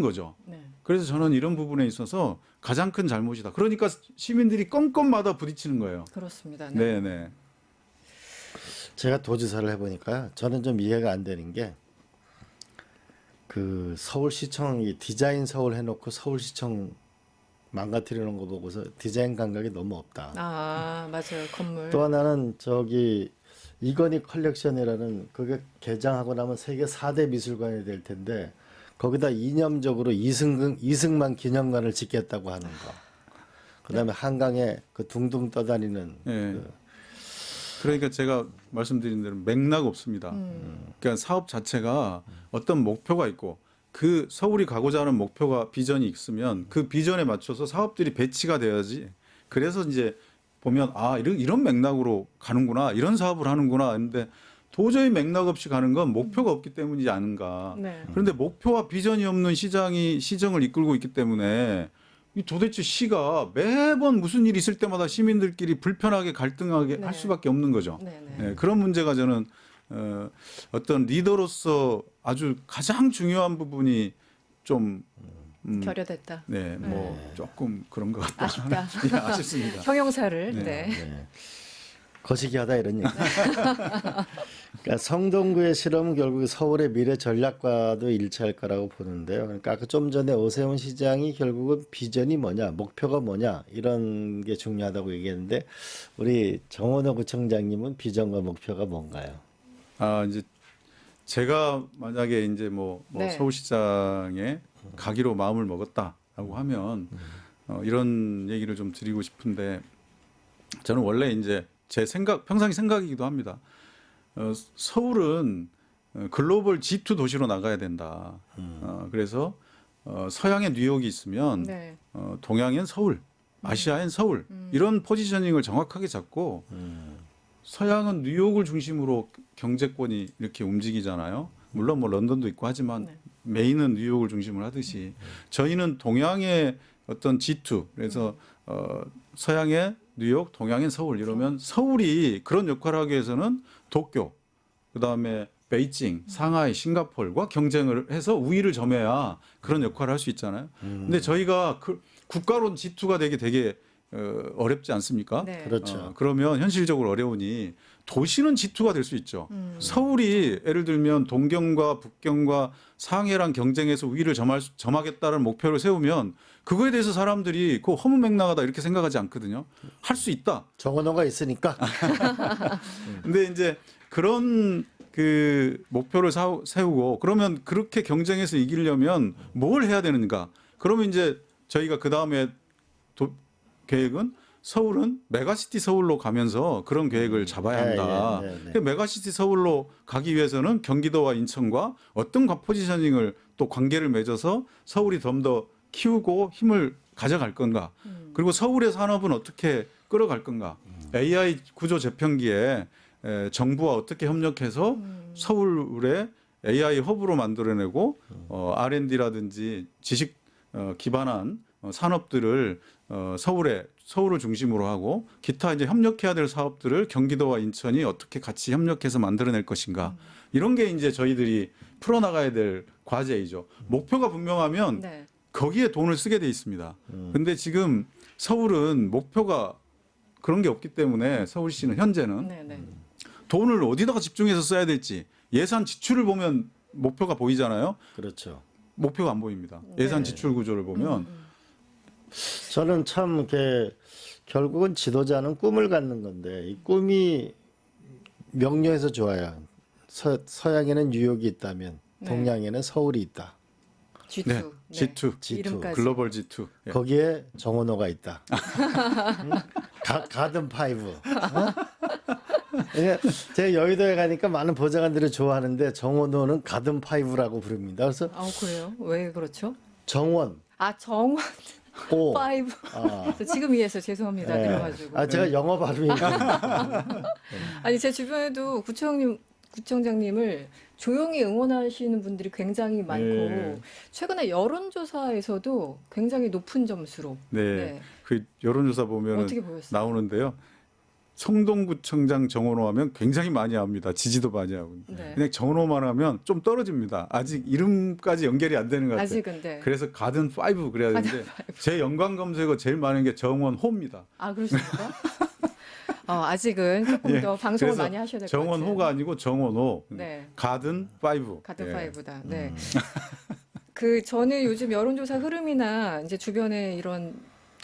거죠. 네. 그래서 저는 이런 부분에 있어서 가장 큰 잘못이다. 그러니까 시민들이 건건마다 부딪히는 거예요. 그렇습니다. 네, 네. 네. 제가 도지사를 해보니까 저는 좀 이해가 안 되는 게 그 서울시청이 디자인 서울 해놓고 서울시청 망가뜨리는 거 보고서 디자인 감각이 너무 없다. 아 맞아요 건물. 또 하나는 저기 이건희 컬렉션이라는 그게 개장하고 나면 세계 4대 미술관이 될 텐데 거기다 이념적으로 이승 이승만 기념관을 짓겠다고 하는 거. 그다음에 한강에 그 둥둥 떠다니는 네. 그 그러니까 제가 말씀드린 대로 맥락 없습니다. 음. 그러니까 사업 자체가 어떤 목표가 있고 그 서울이 가고자 하는 목표가 비전이 있으면 그 비전에 맞춰서 사업들이 배치가 돼야지. 그래서 이제 보면 아 이런 이런 맥락으로 가는구나 이런 사업을 하는구나 했는데 도저히 맥락 없이 가는 건 목표가 없기 때문이지 않은가. 네. 그런데 목표와 비전이 없는 시장이 시정을 이끌고 있기 때문에 이 도대체 시가 매번 무슨 일이 있을 때마다 시민들끼리 불편하게 갈등하게 네. 할 수밖에 없는 거죠. 네. 네. 네, 그런 문제가 저는 어, 어떤 리더로서 아주 가장 중요한 부분이 좀 음, 결여됐다. 네, 뭐 조금 그런 것 같다. 아쉽다. 예, 아쉽습니다. 형용사를. 네. 네. 네. 거시기하다 이런 얘기. 그러니까 성동구의 실험은 결국 서울의 미래 전략과도 일치할 거라고 보는데요. 그러니까 아까 좀 전에 오세훈 시장이 결국은 비전이 뭐냐, 목표가 뭐냐 이런 게 중요하다고 얘기했는데 우리 정원호 구청장님은 비전과 목표가 뭔가요? 아 이제 제가 만약에 이제 뭐, 뭐 네. 서울시장에 가기로 마음을 먹었다라고 하면 어, 이런 얘기를 좀 드리고 싶은데 저는 원래 이제 제 생각 평상시 생각이기도 합니다. 어, 서울은 어, 글로벌 G2 도시로 나가야 된다. 어, 그래서 어, 서양의 뉴욕이 있으면 네. 어, 동양엔 서울, 아시아엔 서울 이런 포지셔닝을 정확하게 잡고 서양은 뉴욕을 중심으로 경제권이 이렇게 움직이잖아요. 물론 뭐 런던도 있고 하지만 네. 메인은 뉴욕을 중심으로 하듯이 저희는 동양의 어떤 G2 그래서 어, 서양의 뉴욕, 동양의 서울 이러면 서울이 그런 역할을 하기 위해서는 도쿄, 그다음에 베이징, 상하이, 싱가포르와 경쟁을 해서 우위를 점해야 그런 역할을 할 수 있잖아요. 근데 저희가 그 국가론 G2가 되게 되게 어, 어렵지 않습니까? 네. 그렇죠. 어, 그러면 현실적으로 어려우니 도시는 G2가 될 수 있죠. 음. 서울이 예를 들면 동경과 북경과 상해랑 경쟁해서 우위를 점할, 수- 점하겠다는 목표를 세우면 그거에 대해서 사람들이 그 허무맹랑하다 이렇게 생각하지 않거든요. 할 수 있다. 정원호가 있으니까 근데 이제 그런 그 목표를 사- 세우고 그러면 그렇게 경쟁해서 이기려면 뭘 해야 되는가? 그러면 이제 저희가 그 다음에 계획은 서울은 메가시티 서울로 가면서 그런 계획을 잡아야 예, 한다. 예, 네, 네. 그 메가시티 서울로 가기 위해서는 경기도와 인천과 어떤 과- 포지셔닝을 또 관계를 맺어서 서울이 좀 더 키우고 힘을 가져갈 건가? 음. 그리고 서울의 산업은 어떻게 끌어갈 건가? AI 구조 재편기에 에, 정부와 어떻게 협력해서 음. 서울의 AI 허브로 만들어내고 어, R&D라든지 지식 어, 기반한 어, 산업들을 어, 서울에 서울을 중심으로 하고 기타 이제 협력해야 될 사업들을 경기도와 인천이 어떻게 같이 협력해서 만들어낼 것인가 이런 게 이제 저희들이 풀어나가야 될 과제이죠. 목표가 분명하면 네. 거기에 돈을 쓰게 돼 있습니다. 음. 근데 지금 서울은 목표가 그런 게 없기 때문에 서울시는 현재는 네. 네. 돈을 어디다가 집중해서 써야 될지 예산 지출을 보면 목표가 보이잖아요. 그렇죠. 목표가 안 보입니다. 네. 예산 지출 구조를 보면 음. 저는 참 이렇게 결국은 지도자는 꿈을 갖는 건데 이 꿈이 명료해서 좋아요. 서, 서양에는 뉴욕이 있다면 네. 동양에는 서울이 있다. G2. 네, G2, G2. 이름까지. 글로벌 G2. 예. 거기에 정원호가 있다. 응? 가, 가든 파이브. 어? 그러니까 제가 여의도에 가니까 많은 보좌관들이 좋아하는데 정원호는 가든 파이브라고 부릅니다. 그래서 아 그래요? 왜 그렇죠? 정원, 아 정원 오. 파이브. 아, 저 지금 이해해서 죄송합니다. 네. 그래가지고. 아 제가 영어 발음이 아니 제 주변에도 구청님 구청장님을 조용히 응원하시는 분들이 굉장히 많고 네. 최근에 여론조사에서도 굉장히 높은 점수로 네. 네. 그 여론조사 보면 어떻게 보였어요? 나오는데요. 성동구청장 정원호 하면 굉장히 많이 합니다. 지지도 많이 하고. 네. 그냥 정원호만 하면 좀 떨어집니다. 아직 이름까지 연결이 안 되는 것 같아요. 아직은 네. 그래서 가든 파이브 그래야 되는데 제 연관 검색어 제일 많은 게 정원호입니다. 아 그러십니까? 어, 아직은 조금 예, 더 방송을 많이 하셔야 될 것 같아요. 정원호가 아니고 정원호. 네. 가든 파이브. 가든 예. 파이브다. 음. 네. 그 저는 요즘 여론조사 흐름이나 이제 주변에 이런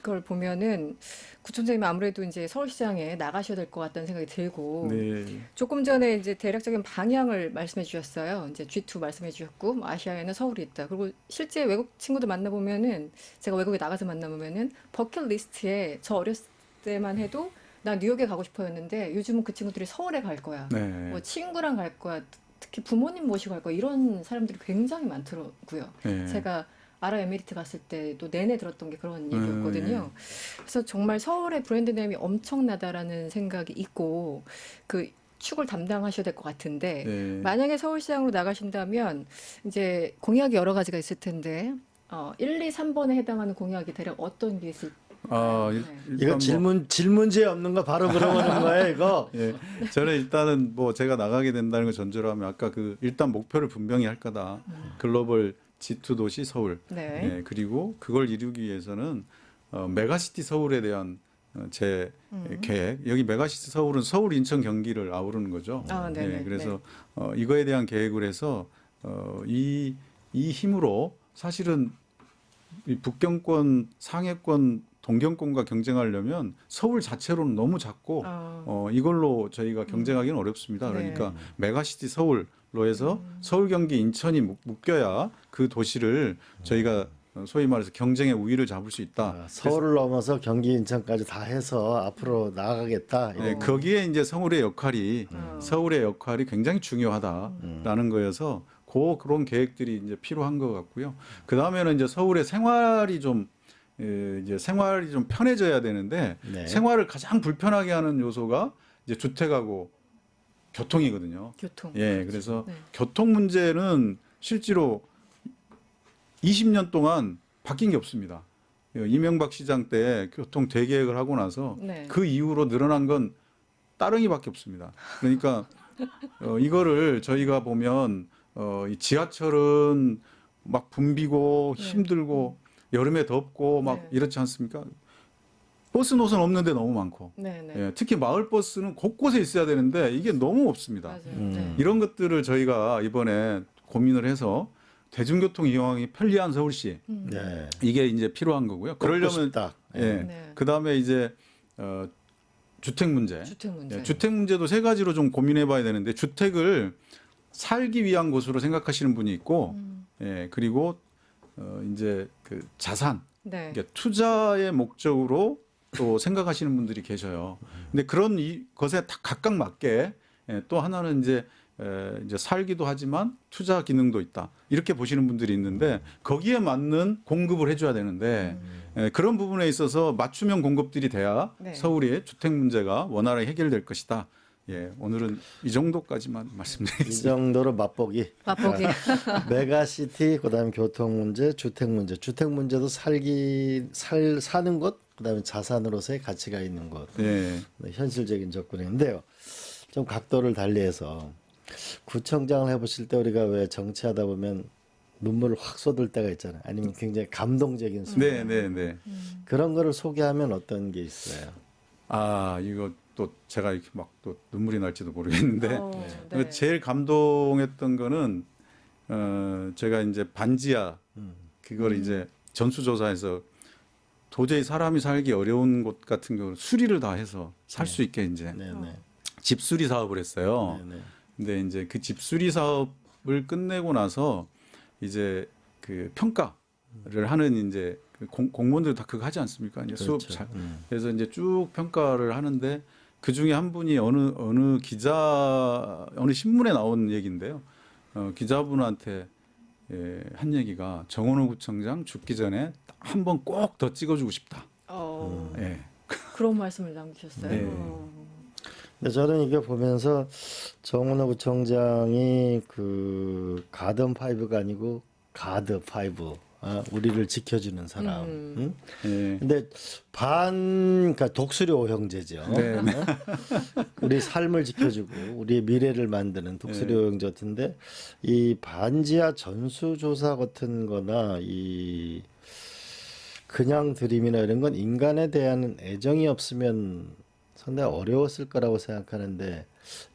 걸 보면은 구청장님 아무래도 이제 서울시장에 나가셔야 될 것 같다는 생각이 들고 네. 조금 전에 이제 대략적인 방향을 말씀해 주셨어요. 이제 G2 말씀해 주셨고 뭐 아시아에는 서울이 있다. 그리고 실제 외국 친구들 만나 보면은 제가 외국에 나가서 만나 보면은 버킷 리스트에 저 어렸을 때만 해도 나 뉴욕에 가고 싶어였는데 요즘은 그 친구들이 서울에 갈 거야. 네. 뭐 친구랑 갈 거야. 특히 부모님 모시고 갈 거야. 이런 사람들이 굉장히 많더라고요. 네. 제가 아랍에미리트 갔을 때도 내내 들었던 게 그런 음, 얘기였거든요. 그래서 정말 서울의 브랜드 네임이 엄청나다라는 생각이 있고 그 축을 담당하셔야 될 것 같은데 네. 만약에 서울시장으로 나가신다면 이제 공약이 여러 가지가 있을 텐데 어, 1, 2, 3번에 해당하는 공약이 대략 어떤 게 있을까요? 아, 일, 네. 이거 뭐- 질문 질문지에 없는 거 바로 물어보는 거예요, 이거. 예, 저는 일단은 뭐 제가 나가게 된다는 걸 전제로 하면 아까 그 일단 목표를 분명히 할 거다. 글로벌 G2 도시 서울. 네. 예, 그리고 그걸 이루기 위해서는 어, 메가시티 서울에 대한 어, 제 음. 계획. 여기 메가시티 서울은 서울, 인천, 경기를 아우르는 거죠. 아, 네네, 예, 그래서 어, 이거에 대한 계획을 해서 어, 이, 이 힘으로 사실은 이 북경권, 상해권, 동경권과 경쟁하려면 서울 자체로는 너무 작고 어, 어, 이걸로 저희가 경쟁하기는 어렵습니다. 네. 그러니까 메가시티 서울 로 해서 서울, 경기, 인천이 묶- 묶여야 그 도시를 저희가 어, 소위 말해서 경쟁의 우위를 잡을 수 있다. 아, 서울을 넘어서 경기 인천까지 다 해서 앞으로 나아가겠다. 네, 거기에 이제 서울의 역할이 음. 서울의 역할이 굉장히 중요하다라는 거여서 그 그런 계획들이 이제 필요한 것 같고요. 그 다음에는 이제 서울의 생활이 좀 예, 이제 생활이 좀 편해져야 되는데 네. 생활을 가장 불편하게 하는 요소가 이제 주택하고 교통이거든요. 교통. 예, 그래서 네. 교통 문제는 실제로 20년 동안 바뀐 게 없습니다. 예, 이명박 시장 때 교통 대계획을 하고 나서 네. 그 이후로 늘어난 건 따릉이밖에 없습니다. 그러니까 어, 이거를 저희가 보면 어, 이 지하철은 막 붐비고 네. 힘들고 여름에 덥고 막 네. 이렇지 않습니까? 버스 노선 없는데 너무 많고 네, 네. 예, 특히 마을 버스는 곳곳에 있어야 되는데 이게 너무 없습니다. 음. 네. 이런 것들을 저희가 이번에 고민을 해서 대중교통 이용하기 편리한 서울시 음. 네. 이게 이제 필요한 거고요. 그러려면 다 예. 네. 그다음에 이제 어, 주택 문제. 주택 문제. 예, 주택 문제도 세 가지로 좀 고민해 봐야 되는데 주택을 살기 위한 곳으로 생각하시는 분이 있고 음. 예, 그리고 어, 이제 그 자산 네. 이게 투자의 목적으로 또 생각하시는 분들이 계셔요. 근데 그런 이 것에 다 각각 맞게 예, 또 하나는 이제 에, 이제 살기도 하지만 투자 기능도 있다. 이렇게 보시는 분들이 있는데 거기에 맞는 공급을 해줘야 되는데 에, 그런 부분에 있어서 맞춤형 공급들이 돼야 네. 서울의 주택 문제가 원활하게 해결될 것이다. 예, 오늘은 이 정도까지만 이 말씀드리겠습니다. 정도로 맛보기. 맛보기. 메가시티 그다음에 교통 문제, 주택 문제. 주택 문제도 살기 살 사는 곳, 그다음에 자산으로서의 가치가 있는 곳. 예, 네, 현실적인 접근인데요. 좀 각도를 달리해서 구청장을 해보실 때 우리가 왜 정치하다 보면 눈물을 확 쏟을 때가 있잖아요. 아니면 굉장히 감동적인 순간. 네, 네, 네. 그런 거를 소개하면 어떤 게 있어요? 아, 이거 또 제가 이렇게 막 또 눈물이 날지도 모르겠는데 어, 그 네. 제일 감동했던 거는 어 제가 이제 반지하 음. 그걸 이제 전수조사해서 도저히 사람이 살기 어려운 곳 같은 경우 수리를 다 해서 살 수 있게 이제 네, 네. 집수리 사업을 했어요. 네, 네. 근데 이제 그 집 수리 사업을 끝내고 나서 이제 그 평가를 하는 이제 그 공, 공무원들 다 그거 하지 않습니까? 이제 수업 그렇죠. 잘 음. 그래서 이제 쭉 평가를 하는데 그 중에 한 분이 어느 어느 기자 어느 신문에 나온 얘기인데요. 어, 기자분한테 예, 한 얘기가 정원호 구청장 죽기 전에 한 번 꼭 더 찍어주고 싶다. 어, 예. 그런 말씀을 남기셨어요. 네. 어. 근데 저는 이거 보면서 정은호 구청장이 그 가든 파이브가 아니고 가드 파이브 아, 우리를 지켜주는 사람. 음. 응? 예. 근데 반 그러니까 독수리 형제죠. 네, 네. 우리 삶을 지켜주고 우리의 미래를 만드는 독수리 네. 형제 같은데 이 반지하 전수조사 같은 거나 이 그냥 드림이나 이런 건 인간에 대한 애정이 없으면 상당히 어려웠을 거라고 생각하는데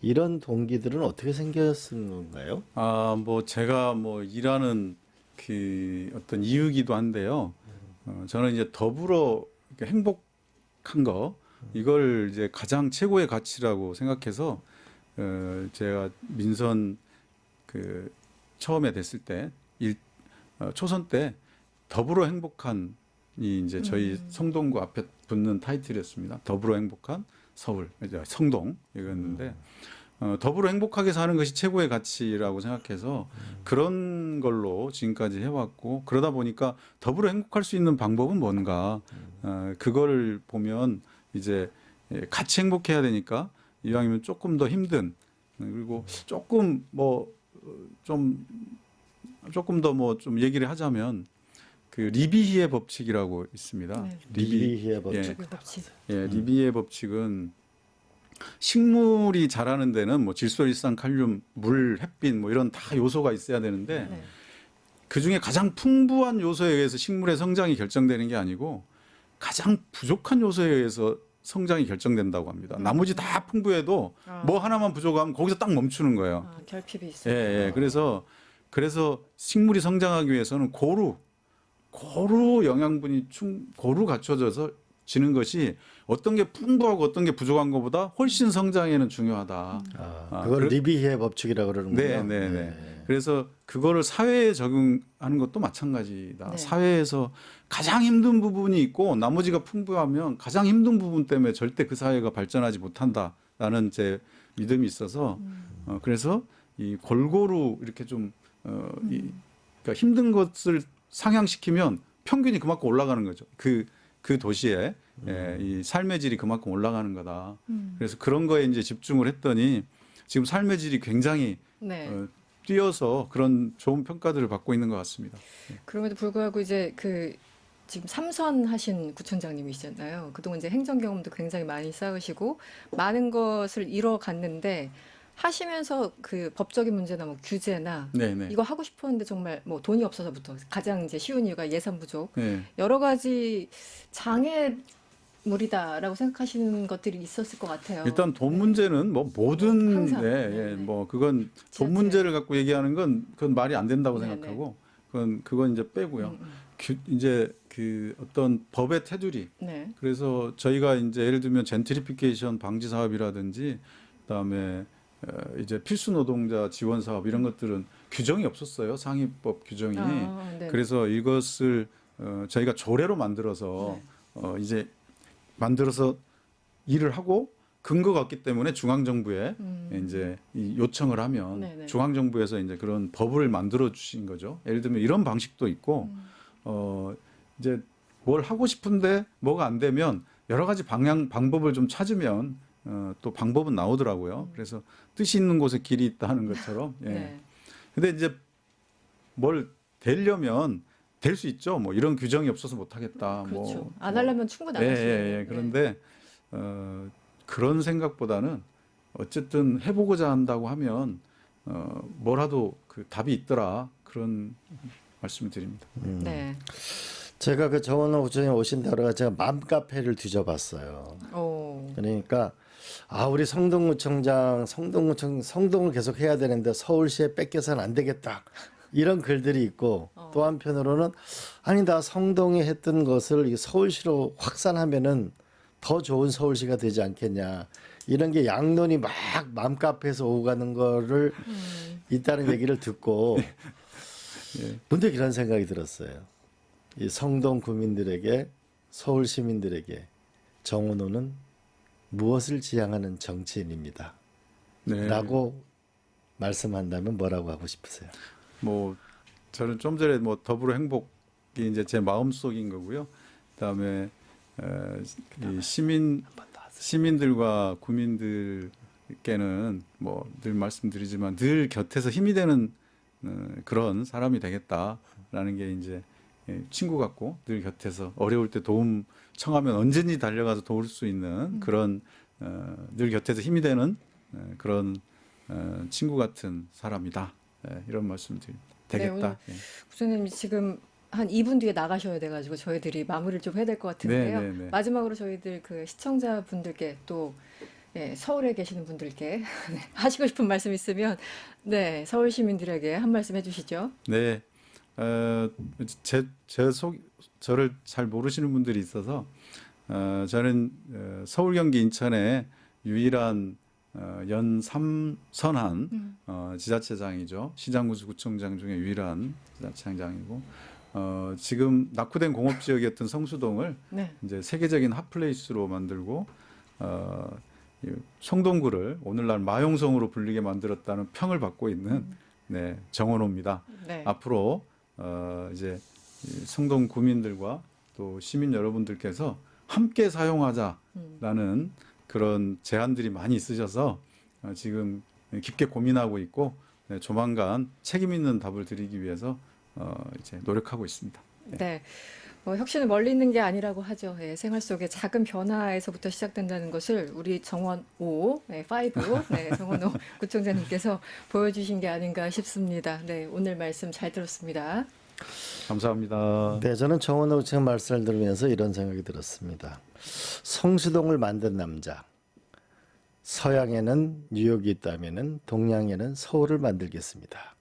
이런 동기들은 어떻게 생겼은 건가요? 아, 뭐 제가 뭐 일하는 그 어떤 이유기도 한데요. 어, 저는 이제 더불어 행복한 거 이걸 이제 가장 최고의 가치라고 생각해서 어, 제가 민선 그 처음에 됐을 때 일, 어, 초선 때 더불어 행복한 이 이제 저희 성동구 앞에 붙는 타이틀이었습니다. 더불어 행복한 서울, 이제 성동 이거였는데 어, 더불어 행복하게 사는 것이 최고의 가치라고 생각해서 그런 걸로 지금까지 해왔고 그러다 보니까 더불어 행복할 수 있는 방법은 뭔가 어, 그걸 보면 이제 예, 같이 행복해야 되니까 이왕이면 조금 더 힘든 어, 그리고 조금 뭐 좀 조금 더 뭐 좀 얘기를 하자면 그 리비히의 법칙이라고 있습니다. 네. 리비 히의 법칙. 예. 법칙. 예, 리비의 법칙은 식물이 자라는 데는 뭐 질소일산, 칼륨, 물, 햇빛 뭐 이런 다 요소가 있어야 되는데 네. 그 중에 가장 풍부한 요소에 의해서 식물의 성장이 결정되는 게 아니고 가장 부족한 요소에 의해서 성장이 결정된다고 합니다. 나머지 다 풍부해도 아. 뭐 하나만 부족하면 거기서 딱 멈추는 거예요. 아, 결핍이 예, 있어요. 예. 그래서 그래서 식물이 성장하기 위해서는 고루 고루 영양분이 충 고루 갖춰져서 지는 것이 어떤 게 풍부하고 어떤 게 부족한 것보다 훨씬 성장에는 중요하다. 아, 아, 그걸 그래- 리비히의 법칙이라고 그러는군요. 네, 네, 네. 그래서 그거를 사회에 적용하는 것도 마찬가지다. 네. 사회에서 가장 힘든 부분이 있고 나머지가 풍부하면 가장 힘든 부분 때문에 절대 그 사회가 발전하지 못한다라는 제 믿음이 있어서 어, 그래서 이 골고루 이렇게 좀 어, 이, 그러니까 힘든 것을 상향시키면 평균이 그만큼 올라가는 거죠. 그, 그 도시에 예, 이 삶의 질이 그만큼 올라가는 거다. 음. 그래서 그런 거에 이제 집중을 했더니 지금 삶의 질이 굉장히 네. 어, 뛰어서 그런 좋은 평가들을 받고 있는 것 같습니다. 그럼에도 불구하고 이제 그 지금 삼선 하신 구청장님이시잖아요. 그동안 이제 행정 경험도 굉장히 많이 쌓으시고 많은 것을 이뤄갔는데 하시면서 그 법적인 문제나 뭐 규제나 네, 네. 이거 하고 싶었는데 정말 뭐 돈이 없어서부터 가장 이제 쉬운 이유가 예산 부족 네. 여러 가지 장애 물이다라고 생각하시는 것들이 있었을 것 같아요. 일단 돈 문제는 뭐 모든 항상. 예, 네, 예, 네. 뭐 그건 지하철. 돈 문제를 갖고 얘기하는 건 그건 말이 안 된다고 네, 생각하고 그건 그건 이제 빼고요. 음, 음. 규- 이제 그 어떤 법의 테두리 네. 그래서 저희가 이제 예를 들면 젠트리피케이션 방지 사업이라든지 그다음에 어, 이제 필수 노동자 지원 사업 이런 것들은 규정이 없었어요 상위법 규정이 아, 네. 그래서 이것을 어, 저희가 조례로 만들어서 네. 어, 이제 만들어서 일을 하고 근거가 없기 때문에 중앙 정부에 음. 이제 이 요청을 하면 네네. 중앙 정부에서 이제 그런 법을 만들어 주신 거죠. 예를 들면 이런 방식도 있고 음. 어 이제 뭘 하고 싶은데 뭐가 안 되면 여러 가지 방향 방법을 좀 찾으면 어, 또 방법은 나오더라고요. 그래서 뜻이 있는 곳에 길이 있다는 것처럼. 예. 음. 네. 근데 이제 뭘 되려면 될 수 있죠. 뭐 이런 규정이 없어서 못 하겠다. 그렇죠. 뭐안뭐 하려면 충분히 안 예. 예, 예. 그런데 어, 그런 생각보다는 어쨌든 해보고자 한다고 하면 어, 뭐라도 그 답이 있더라 그런 말씀을 드립니다. 음. 네. 제가 그 정원호 구청에 오신 다가 제가 맘카페를 뒤져봤어요. 오. 그러니까 아 우리 성동구청장 성동구청 성동을 계속 해야 되는데 서울시에 뺏겨서는 안 되겠다 이런 글들이 있고 어. 또 한편으로는 아니 나 성동에 했던 것을 이 서울시로 확산하면은 더 좋은 서울시가 되지 않겠냐 이런 게 양론이 막 맘카페에서 오고 가는 거를 음. 있다는 얘기를 듣고 예. 문득 이런 생각이 들었어요. 이 성동 구민들에게 서울 시민들에게 정원호는 무엇을 지향하는 정치인입니다. 네. 라고 말씀한다면 뭐라고 하고 싶으세요? 뭐 저는 좀 전에 뭐 더불어 행복이 이제 제 마음속인 거고요. 그다음에 에, 이 시민 시민들과 국민들께는 뭐 늘 말씀드리지만 늘 곁에서 힘이 되는 어, 그런 사람이 되겠다라는 게 이제 예, 친구 같고 늘 곁에서 어려울 때 도움 청하면 언제든지 달려가서 도울 수 있는 음. 그런 어, 늘 곁에서 힘이 되는 어, 그런 어, 친구 같은 사람이다. 예, 이런 말씀 드립니다. 네, 되겠다. 예. 교수님 지금 한 2분 뒤에 나가셔야 돼가지고 저희들이 마무리를 좀 해야 될 것 같은데요. 네, 네, 네. 마지막으로 저희들 그 시청자분들께 또 예, 서울에 계시는 분들께 네, 하시고 싶은 말씀 있으면 네 서울 시민들에게 한 말씀 해주시죠. 네, 어, 제, 제 속, 저를 잘 모르시는 분들이 있어서 어, 저는 어, 서울, 경기, 인천의 유일한 어, 연삼선한 음. 어, 지자체장이죠. 시장군수구청장 중에 유일한 지자체장이고 어, 지금 낙후된 공업 지역이었던 성수동을 네. 이제 세계적인 핫플레이스로 만들고 어, 이 성동구를 오늘날 마용성으로 불리게 만들었다는 평을 받고 있는 네, 정원호입니다. 네. 앞으로 어, 이제 이 성동 구민들과 또 시민 여러분들께서 함께 사용하자라는 음. 그런 제안들이 많이 있으셔서 어, 지금 깊게 고민하고 있고 네, 조만간 책임 있는 답을 드리기 위해서 어, 이제 노력하고 있습니다. 네. 뭐 혁신은 멀리 있는 게 아니라고 하죠. 예, 생활 속에 작은 변화에서부터 시작된다는 것을 우리 정원 5, 네, 5, 네, 정원 5 구청장님께서 보여주신 게 아닌가 싶습니다. 네, 오늘 말씀 잘 들었습니다. 감사합니다. 네, 저는 정원호 지금 말씀을 들으면서 이런 생각이 들었습니다. 성수동을 만든 남자. 서양에는 뉴욕이 있다면은 동양에는 서울을 만들겠습니다.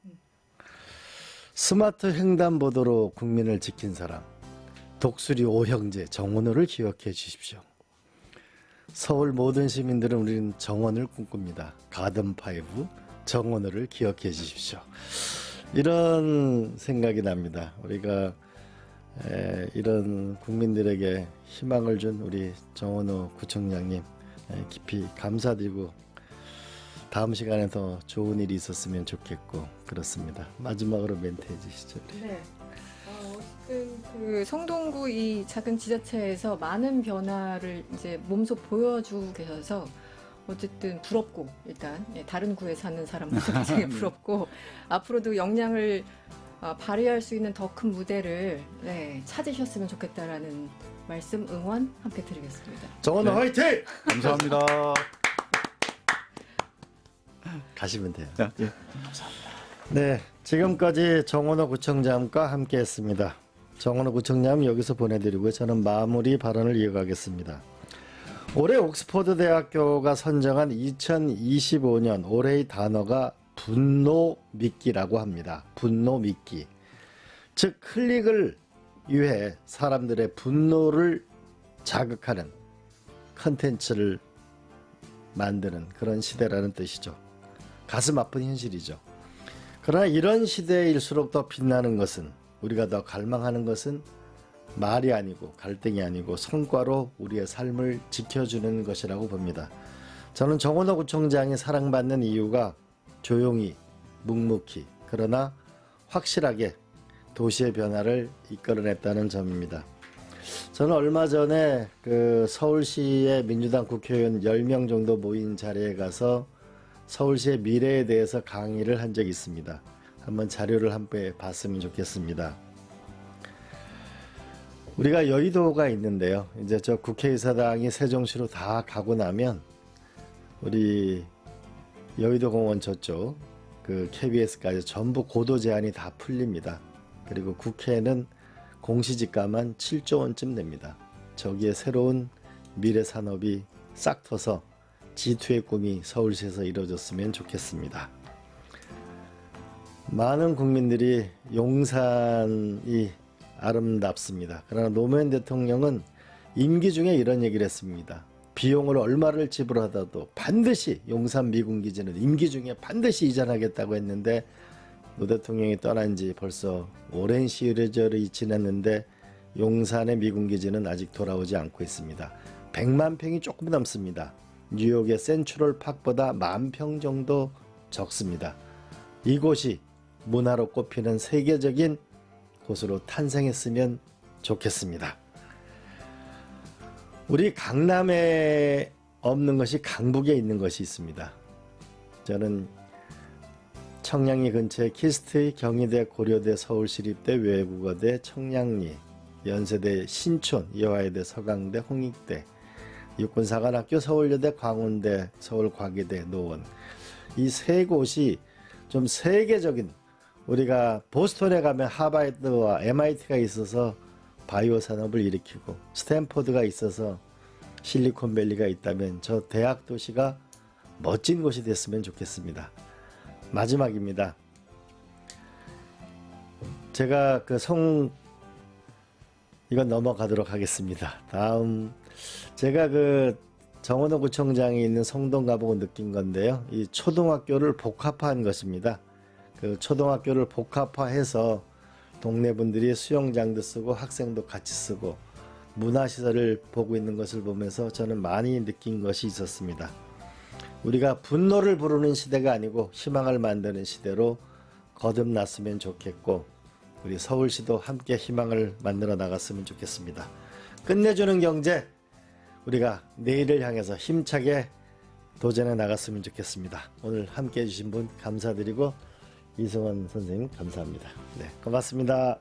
스마트 횡단보도로 국민을 지킨 사람. 독수리 오형제 정원호를 기억해 주십시오. 서울 모든 시민들은 우리는 정원을 꿈꿉니다. 가든 파이브 정원호를 기억해 주십시오. 이런 생각이 납니다. 우리가 에, 이런 국민들에게 희망을 준 우리 정원호 구청장님 에, 깊이 감사드리고 다음 시간에 더 좋은 일이 있었으면 좋겠고 그렇습니다. 마지막으로 멘트 해주시죠. 네. 그 성동구 이 작은 지자체에서 많은 변화를 이제 몸소 보여주고 계셔서 어쨌든 부럽고 일단 예, 다른 구에 사는 사람들도 굉장히 부럽고 앞으로도 역량을 어, 발휘할 수 있는 더 큰 무대를 네, 찾으셨으면 좋겠다라는 말씀 응원 함께 드리겠습니다. 정원호 네. 화이팅! 감사합니다. 가시면 돼요. 자, 예. 네, 지금까지 정원호 구청장과 함께했습니다. 정원호 구청장 여기서 보내드리고요. 저는 마무리 발언을 이어가겠습니다. 올해 옥스퍼드 대학교가 선정한 2025년 올해의 단어가 분노 미끼라고 합니다. 분노 미끼. 즉 클릭을 위해 사람들의 분노를 자극하는 컨텐츠를 만드는 그런 시대라는 뜻이죠. 가슴 아픈 현실이죠. 그러나 이런 시대일수록 더 빛나는 것은 우리가 더 갈망하는 것은 말이 아니고 갈등이 아니고 성과로 우리의 삶을 지켜주는 것이라고 봅니다. 저는 정원호 구청장이 사랑받는 이유가 조용히 묵묵히 그러나 확실하게 도시의 변화를 이끌어냈다는 점입니다. 저는 얼마 전에 그 서울시의 민주당 국회의원 10명 정도 모인 자리에 가서 서울시의 미래에 대해서 강의를 한 적이 있습니다. 한번 자료를 한번 봤으면 좋겠습니다. 우리가 여의도가 있는데요. 이제 저 국회의사당이 세종시로 다 가고 나면 우리 여의도 공원 저쪽 그 KBS까지 전부 고도 제한이 다 풀립니다. 그리고 국회는 공시지가만 7조 원쯤 냅니다. 저기에 새로운 미래 산업이 싹 터서 G2의 꿈이 서울시에서 이루어졌으면 좋겠습니다. 많은 국민들이 용산이 아름답습니다. 그러나 노무현 대통령은 임기 중에 이런 얘기를 했습니다. 비용을 얼마를 지불하더라도 반드시 용산 미군기지는 임기 중에 반드시 이전하겠다고 했는데 노 대통령이 떠난 지 벌써 오랜 시절이 지났는데 용산의 미군기지는 아직 돌아오지 않고 있습니다. 100만 평이 조금 넘습니다. 뉴욕의 센트럴 파크보다 만 평 정도 적습니다. 이곳이 문화로 꼽히는 세계적인 곳으로 탄생했으면 좋겠습니다. 우리 강남에 없는 것이 강북에 있는 것이 있습니다. 저는 청량리 근처에 키스트, 경희대, 고려대, 서울시립대, 외국어대, 청량리, 연세대, 신촌, 이화여대, 서강대, 홍익대, 육군사관학교, 서울여대, 광운대, 서울과기대, 노원 이 세 곳이 좀 세계적인 우리가 보스턴에 가면 하버드와 MIT가 있어서 바이오 산업을 일으키고 스탠포드가 있어서 실리콘밸리가 있다면 저 대학 도시가 멋진 곳이 됐으면 좋겠습니다. 마지막입니다. 제가 그 성 이건 넘어가도록 하겠습니다. 다음 제가 그 정원호 구청장이 있는 성동 가보고 느낀 건데요. 이 초등학교를 복합화한 것입니다. 그 초등학교를 복합화해서 동네 분들이 수영장도 쓰고 학생도 같이 쓰고 문화시설을 보고 있는 것을 보면서 저는 많이 느낀 것이 있었습니다. 우리가 분노를 부르는 시대가 아니고 희망을 만드는 시대로 거듭났으면 좋겠고 우리 서울시도 함께 희망을 만들어 나갔으면 좋겠습니다. 끝내주는 경제 우리가 내일을 향해서 힘차게 도전해 나갔으면 좋겠습니다. 오늘 함께 해주신 분 감사드리고 이승원 선생님 감사합니다. 네, 고맙습니다.